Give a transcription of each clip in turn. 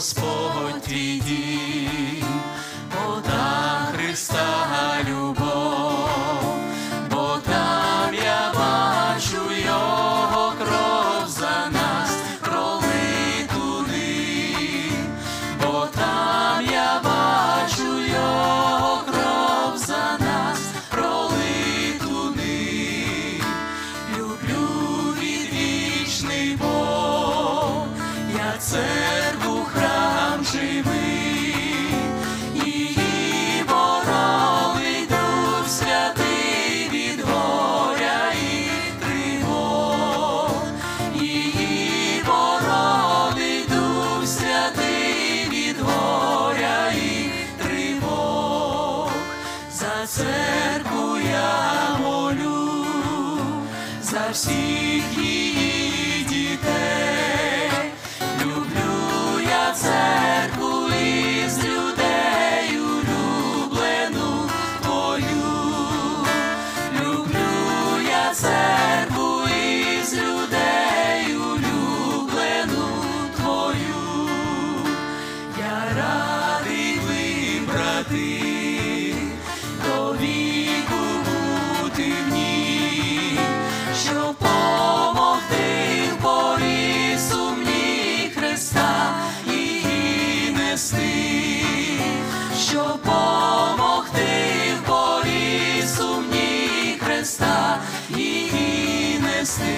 Господь твій дім, бо там Христа любов, бо там я бачу Його кров за нас пролиту ним, бо там я бачу Його кров за нас пролиту ним. Люблю відвічний Бог, я церкву за церкву я молю, за всіх її дітей, люблю я церкву із людей улюблену твою, люблю я церкву із людей улюблену твою, я радий вибрати щоб помогти в борі сумні Христа її нести.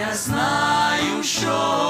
Я знаю, що